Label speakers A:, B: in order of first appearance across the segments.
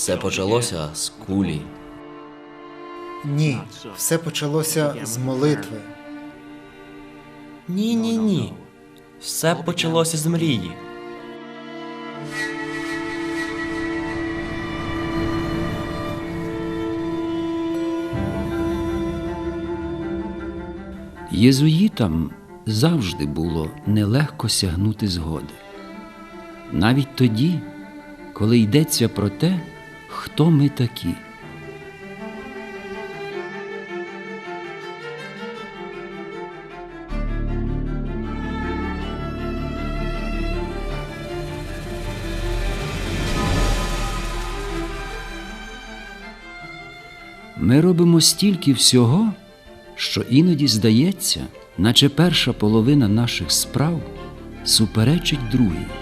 A: Все почалося з кулі.
B: Ні, все почалося з молитви.
C: Ні, ні, ні. Все почалося з мрії.
D: Єзуїтам завжди було нелегко сягнути згоди. Навіть тоді, коли йдеться про те, хто ми такі. Ми робимо стільки всього, що іноді здається, наче перша половина наших справ суперечить другій.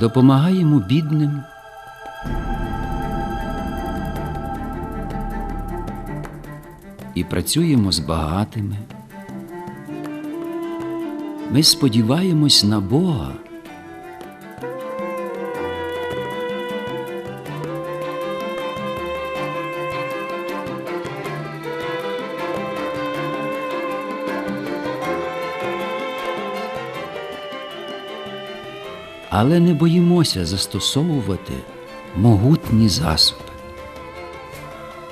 D: Допомагаємо бідним. І працюємо з багатими. Ми сподіваємось на Бога. Але не боїмося застосовувати могутні засоби.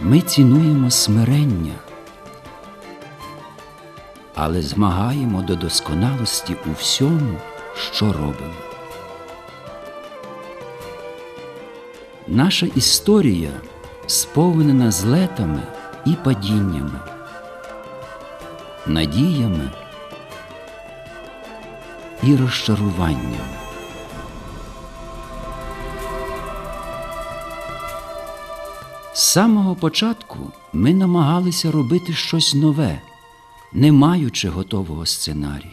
D: Ми цінуємо смирення, але змагаємо до досконалості у всьому, що робимо. Наша історія сповнена злетами і падіннями, надіями і розчаруваннями. Самого початку ми намагалися робити щось нове, не маючи готового сценарію,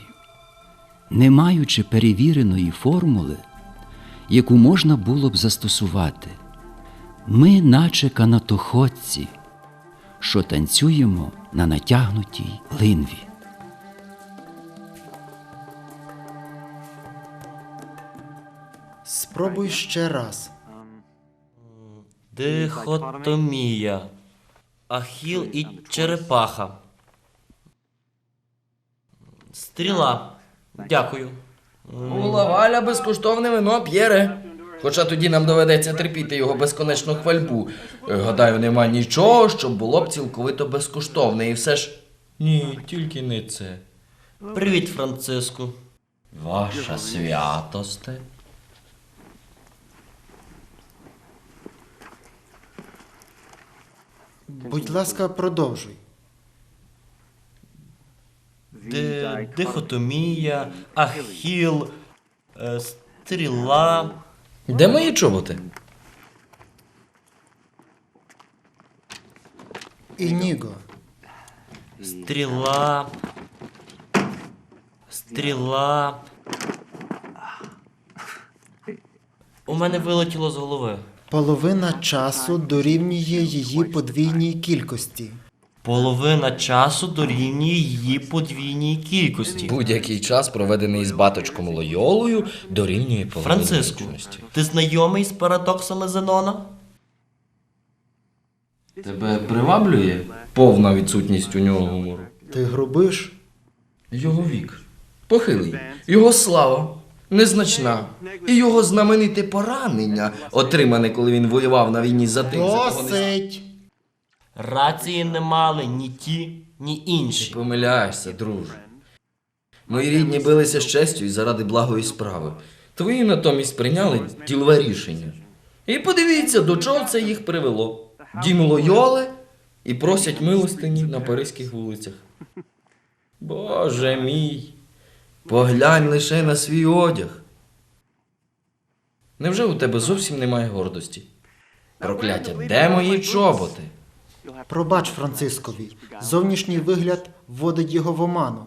D: не маючи перевіреної формули, яку можна було б застосувати. Ми, наче канатоходці, що танцюємо на натягнутій линві.
B: Спробуй ще раз.
C: Дихотомія. Ахіл і черепаха. Стріла. Дякую.
E: У Лаваля безкоштовне вино п'єре. Хоча тоді нам доведеться терпіти його безконечну хвальбу. Гадаю, нема нічого, що було б цілковито безкоштовне, і все ж.
F: Ні, тільки не це.
C: Привіт, Франциску.
F: Ваша святосте.
B: Будь ласка, продовжуй.
C: Ди- Дихотомія, ахіл, е, стріла.
E: Де мої чоботи?
B: Ініго.
C: Стріла. Стріла. У мене вилетіло з голови.
B: Половина часу дорівнює її подвійній кількості.
C: Половина часу дорівнює її подвійній кількості.
E: Будь-який час, проведений з баточком Лойолою, дорівнює половині
C: Франциску,
E: вічності.
C: ти знайомий з парадоксами Зенона?
E: Тебе приваблює повна відсутність у нього гумору.
B: Ти грубиш?
E: Його вік. Похилий. Його слава незначна. І його знамените поранення, отримане, коли він воював на війні за тих, за кого не
B: Досить!
C: Рації не мали ні ті, ні
E: Ти
C: інші.
E: помиляєшся, друже. Мої рідні билися з честю і заради благої справи. Твої натомість прийняли ділове рішення. І подивіться, до чого це їх привело. Дім Лойоли і просять милостині на паризьких вулицях. Боже мій, поглянь лише на свій одяг. Невже у тебе зовсім немає гордості? Прокляття, де мої чоботи?
B: Пробач Францискові. Зовнішній вигляд вводить його в оману.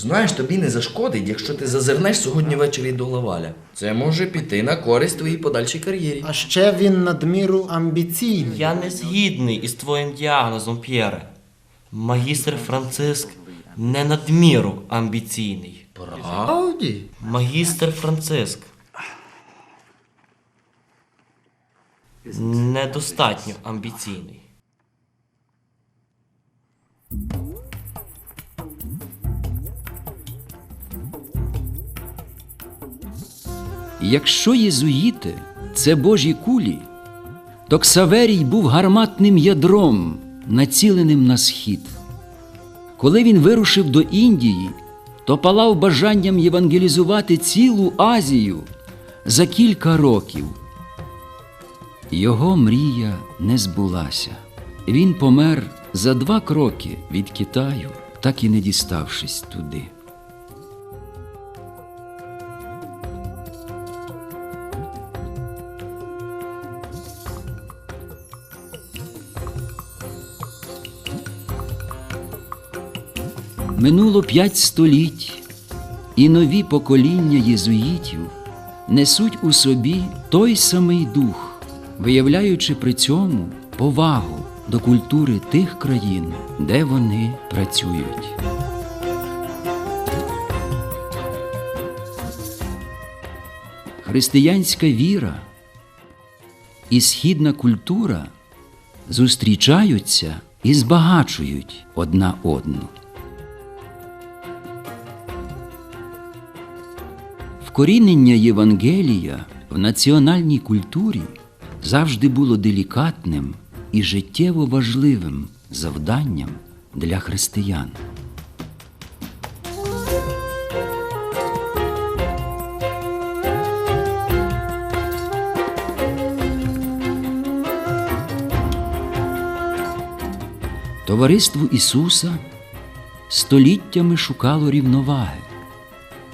E: Знаєш, тобі не зашкодить, якщо ти зазирнеш сьогодні ввечері до Лаваля. Це може піти на користь твоїй подальшій кар'єрі.
B: А ще він надміру амбіційний.
C: Я не згідний із твоїм діагнозом, П'єре. Магістр Франциск не надміру амбіційний.
E: Правді?
C: Магістр Франциск. Недостатньо амбіційний.
D: Якщо єзуїти це божі кулі, то Ксаверій був гарматним ядром, націленим на схід. Коли він вирушив до Індії, то палав бажанням євангелізувати цілу Азію за кілька років. Його мрія не збулася. Він помер за два кроки від Китаю, так і не діставшись туди. Минуло п'ять століть, і нові покоління єзуїтів несуть у собі той самий дух, виявляючи при цьому повагу до культури тих країн, де вони працюють. Християнська віра і східна культура зустрічаються і збагачують одна одну. Вкорінення Євангелія в національній культурі завжди було делікатним і життєво важливим завданням для християн. Товариство Ісуса століттями шукало рівноваги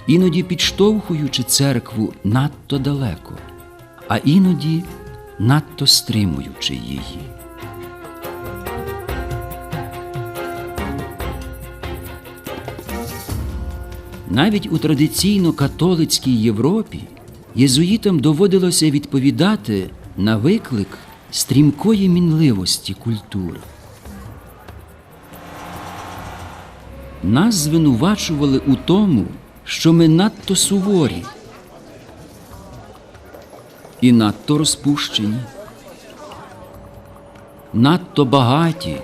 D: іноді підштовхуючи церкву надто далеко, а іноді надто стримуючи її. Навіть у традиційно католицькій Європі єзуїтам доводилося відповідати на виклик стрімкої мінливості культури. Нас звинувачували у тому, що ми надто суворі і надто розпущені, надто багаті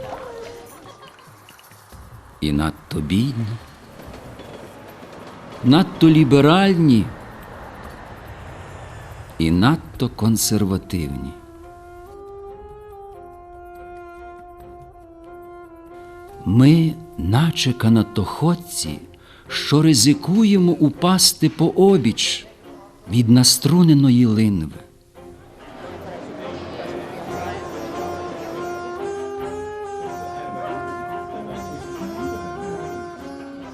D: і надто бідні, надто ліберальні і надто консервативні. Ми, наче канатоходці, що ризикуємо упасти пообіч від наструненої линви.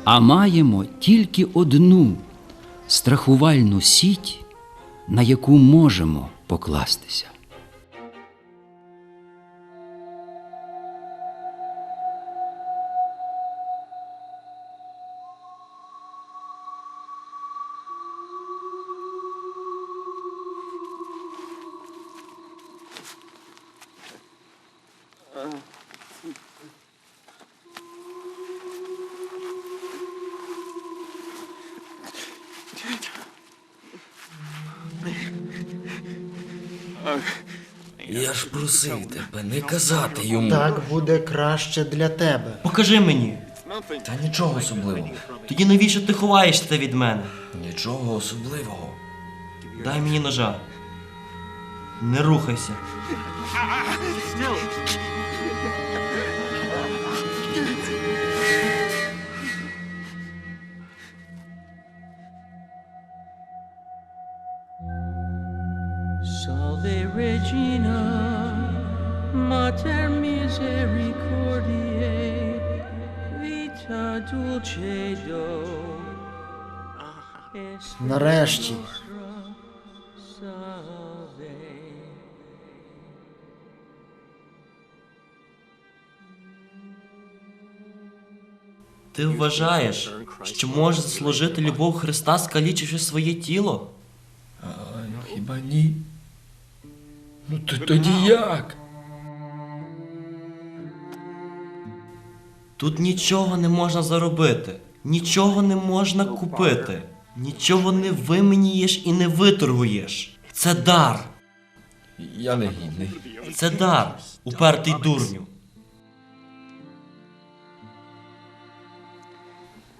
D: А маємо тільки одну страхувальну сіть, на яку можемо покластися.
E: Я ж просив тебе не казати йому.
B: Так буде краще для тебе.
C: Покажи мені.
E: Та нічого особливого.
C: Тоді навіщо ти ховаєшся від мене?
E: Нічого особливого.
C: Дай мені ножа. Не рухайся.
B: Нарешті.
C: Ти вважаєш, що можеш служити любов Христа, скалічивши своє тіло?
E: А, ну, хіба ні? Ну то тоді як?
C: Тут нічого не можна заробити, нічого не можна купити, нічого не вимінієш і не виторгуєш. Це дар.
E: Я не гідний.
C: Це дар, упертий дурню.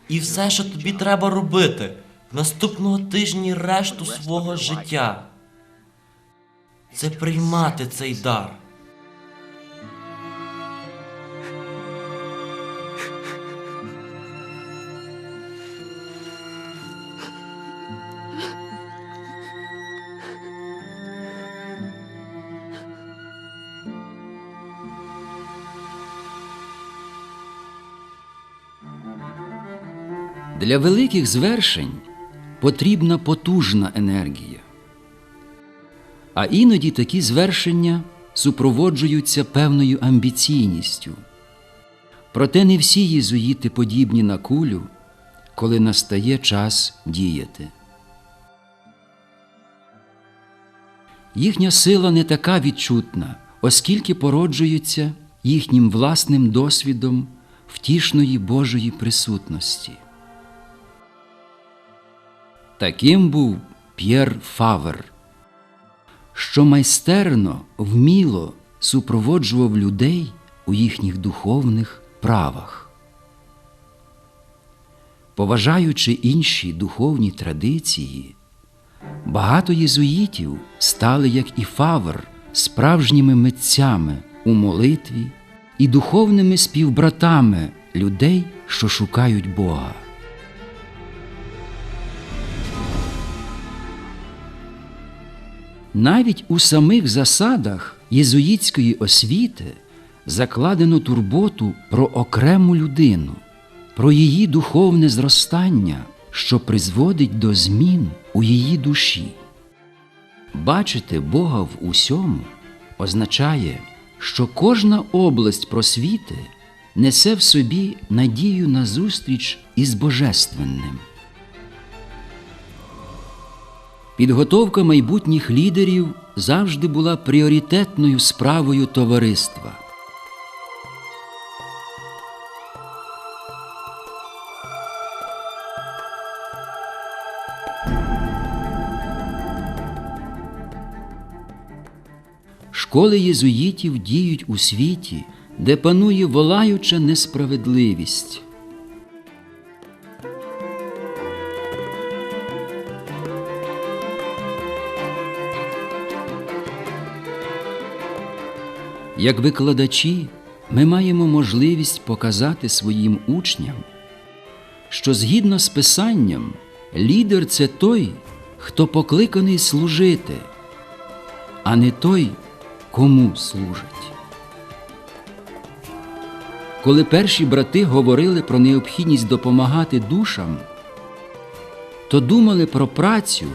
C: І все, що тобі треба робити наступного тижні решту свого життя, це приймати цей дар.
D: Для великих звершень потрібна потужна енергія. А іноді такі звершення супроводжуються певною амбіційністю. Проте не всі єзуїти подібні на кулю, коли настає час діяти. Їхня сила не така відчутна, оскільки породжуються їхнім власним досвідом втішної Божої присутності. Таким був П'єр Фавер, що майстерно, вміло супроводжував людей у їхніх духовних правах. Поважаючи інші духовні традиції, багато єзуїтів стали, як і Фавер, справжніми митцями у молитві і духовними співбратами людей, що шукають Бога. Навіть у самих засадах єзуїтської освіти закладено турботу про окрему людину, про її духовне зростання, що призводить до змін у її душі. Бачити Бога в усьому означає, що кожна область просвіти несе в собі надію на зустріч із Божественним. Підготовка майбутніх лідерів завжди була пріоритетною справою товариства. Школи єзуїтів діють у світі, де панує волаюча несправедливість. Як викладачі, ми маємо можливість показати своїм учням, що згідно з Писанням, лідер це той, хто покликаний служити, а не той, кому служить. Коли перші брати говорили про необхідність допомагати душам, то думали про працю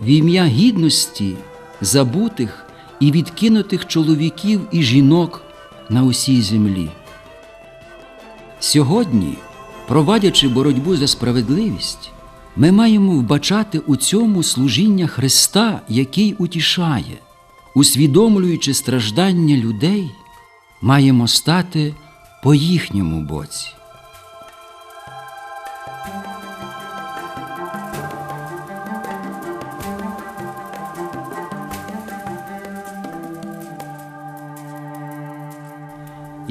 D: в ім'я гідності забутих і відкинутих чоловіків і жінок на усій землі. Сьогодні, провадячи боротьбу за справедливість, ми маємо вбачати у цьому служіння Христа, який утішає, усвідомлюючи страждання людей, маємо стати по їхньому боці.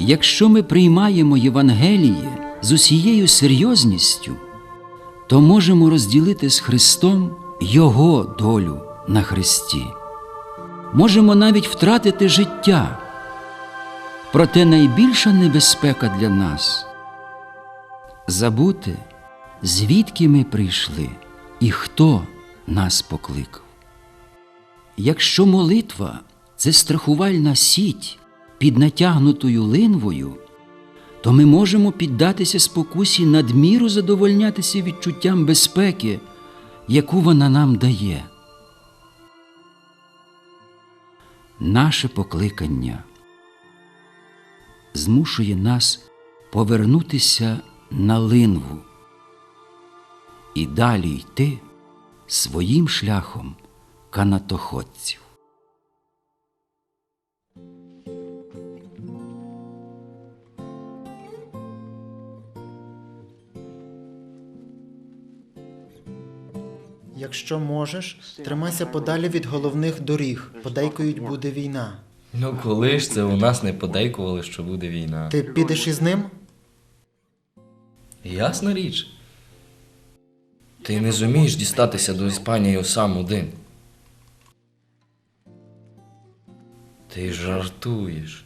D: Якщо ми приймаємо Євангеліє з усією серйозністю, то можемо розділити з Христом Його долю на Христі. Можемо навіть втратити життя. Проте найбільша небезпека для нас забути, звідки ми прийшли і хто нас покликав. Якщо молитва це страхувальна сіть під натягнутою линвою, то ми можемо піддатися спокусі надміру задовольнятися відчуттям безпеки, яку вона нам дає. Наше покликання змушує нас повернутися на линву і далі йти своїм шляхом канатоходців.
B: Якщо можеш, тримайся подалі від головних доріг, подейкують буде війна.
E: Ну коли ж це у нас не подейкували, що буде війна?
B: Ти підеш із ним?
E: Ясна річ. Ти не зумієш дістатися до Іспанії сам один. Ти жартуєш.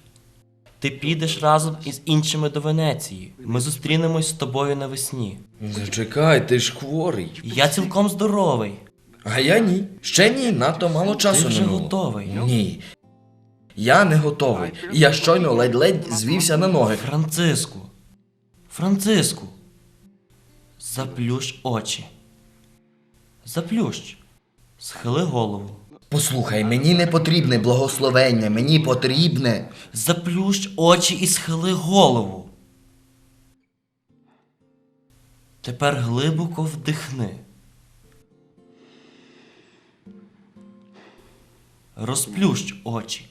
C: Ти підеш разом із іншими до Венеції. Ми зустрінемось з тобою навесні.
E: Зачекай, ти ж хворий.
C: Я цілком здоровий.
E: А я ні. Ще ні, надто мало часу
C: вже
E: минуло.
C: готовий.
E: Ні. Я не готовий. Я щойно ледь-ледь звівся на ноги.
C: Франциску. Франциску. Заплющ очі. Заплющ. Схили голову.
E: Послухай, мені не потрібне благословення, мені потрібне.
C: Заплющ очі і схили голову. Тепер глибоко вдихни. Розплющ очі.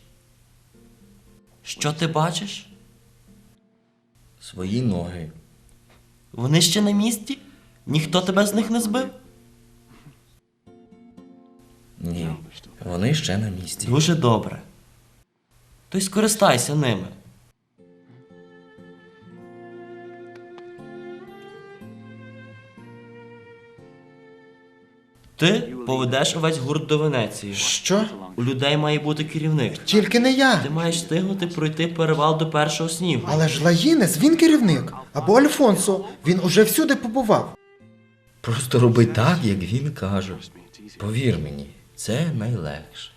C: Що ти бачиш?
E: Свої ноги.
C: Вони ще на місці? Ніхто тебе з них не збив?
E: Вони ще на місці.
C: Дуже добре. То й скористайся ними. Ти поведеш увесь гурт до Венеції.
B: Що?
C: У людей має бути керівник.
B: Тільки не я.
C: Ти маєш встигнути пройти перевал до першого снігу.
B: Але ж Лаїнес, він керівник. Або Альфонсо, він уже всюди побував.
E: Просто роби так, як він каже. Повір мені, це найлегше.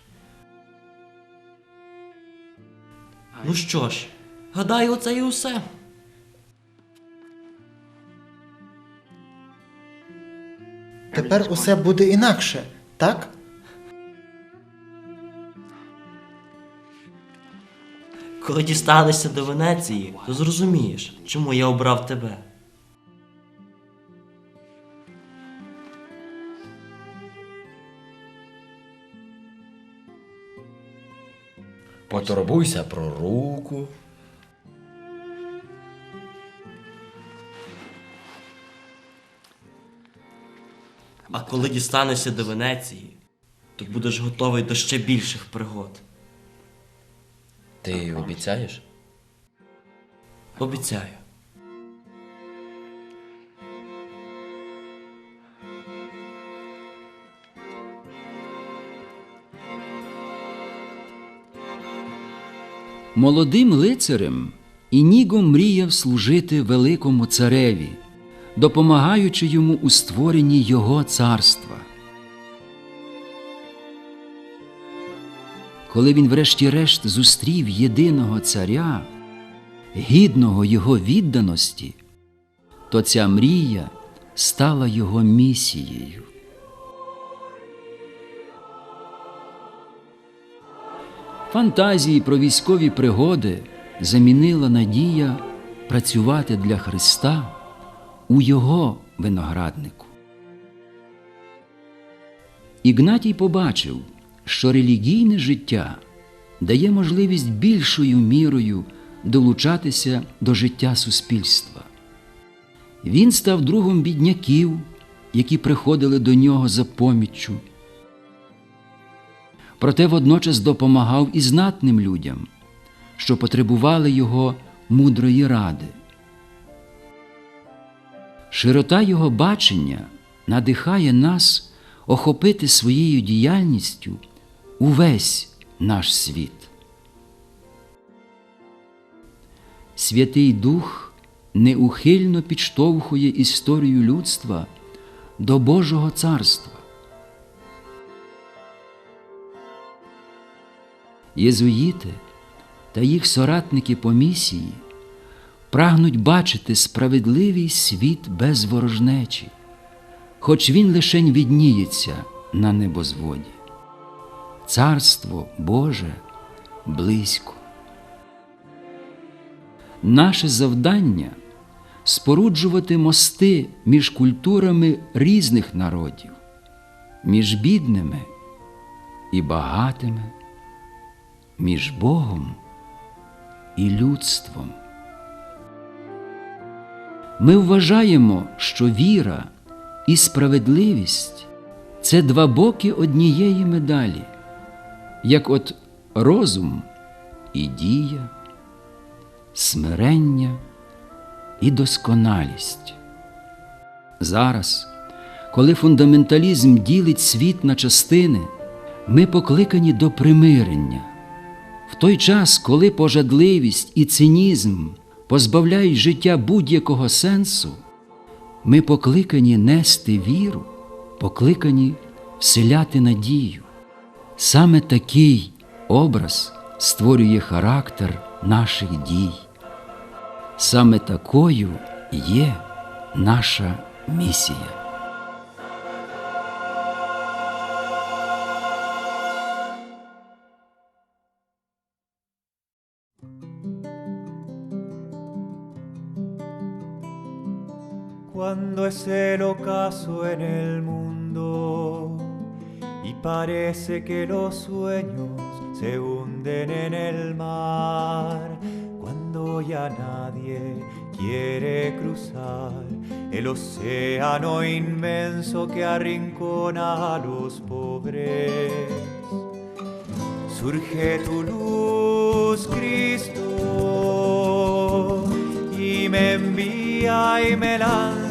C: Ну що ж, гадаю, оце і усе.
B: Тепер усе буде інакше, так?
C: Коли дістанешся до Венеції, то зрозумієш, чому я обрав тебе.
E: Потурбуйся про руку.
C: А коли дістанешся до Венеції, то будеш готовий до ще більших пригод.
E: Ти обіцяєш?
C: Обіцяю.
D: Молодим лицарем Ініго мріяв служити великому цареві, допомагаючи йому у створенні його царства. Коли він врешті-решт зустрів єдиного царя, гідного його відданості, то ця мрія стала його місією. Фантазії про військові пригоди замінила надія працювати для Христа у Його винограднику. Ігнатій побачив, що релігійне життя дає можливість більшою мірою долучатися до життя суспільства. Він став другом бідняків, які приходили до нього за поміччю проте водночас допомагав і знатним людям, що потребували його мудрої ради. Широта його бачення надихає нас охопити своєю діяльністю увесь наш світ. Святий Дух неухильно підштовхує історію людства до Божого царства. Єзуїти та їх соратники по місії прагнуть бачити справедливий світ без ворожнечі, хоч він лишень відніється на небозводі. Царство Боже близько. Наше завдання споруджувати мости між культурами різних народів, між бідними і багатими, між Богом і людством. Ми вважаємо, що віра і справедливість це два боки однієї медалі, як от розум і дія, смирення і досконалість. Зараз, коли фундаменталізм ділить світ на частини, ми покликані до примирення. В той час, коли пожадливість і цинізм позбавляють життя будь-якого сенсу, ми покликані нести віру, покликані вселяти надію. Саме такий образ створює характер наших дій. Саме такою є наша місія.
G: Cuando es el ocaso en el mundo y parece que los sueños se hunden en el mar, cuando ya nadie quiere cruzar el océano inmenso que arrincona a los pobres. Surge tu luz, Cristo, y me envía y me lanza.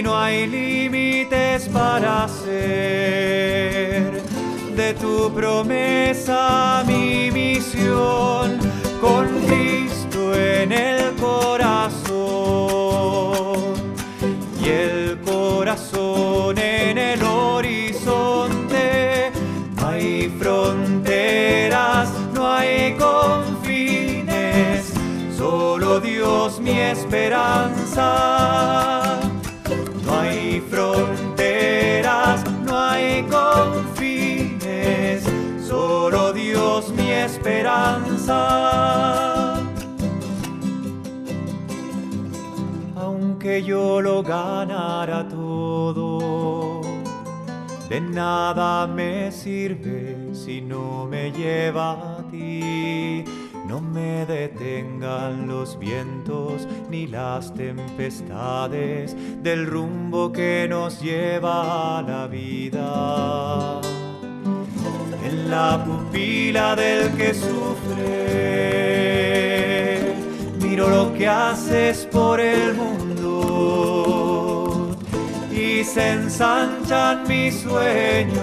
G: No hay límites para hacer. De tu promesa mi misión con Cristo en el Yo lo ganara todo, de nada me sirve si no me lleva a ti. No me detengan los vientos ni las tempestades del rumbo que nos lleva a la vida. En la pupila del que sufre, miro lo que haces por el mundo se ensanchan mis sueños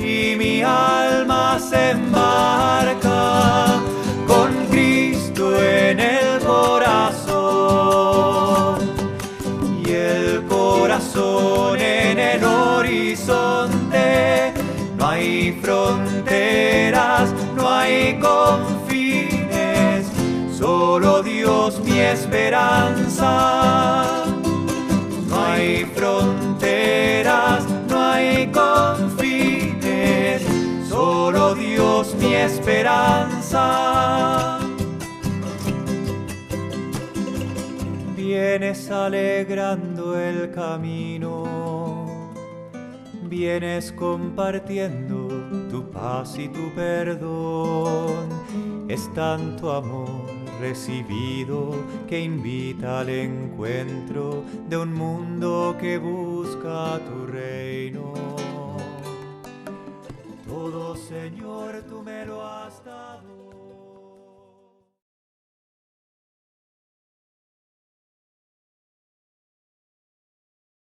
G: y mi alma se embarca con Cristo en el corazón y el corazón en el horizonte. No hay fronteras, no hay confines, solo Dios mi esperanza. Alegrando el camino, vienes compartiendo tu paz y tu perdón. Es tanto amor recibido que invita al encuentro de un mundo que busca tu reino. Todo Señor tú me lo has dado.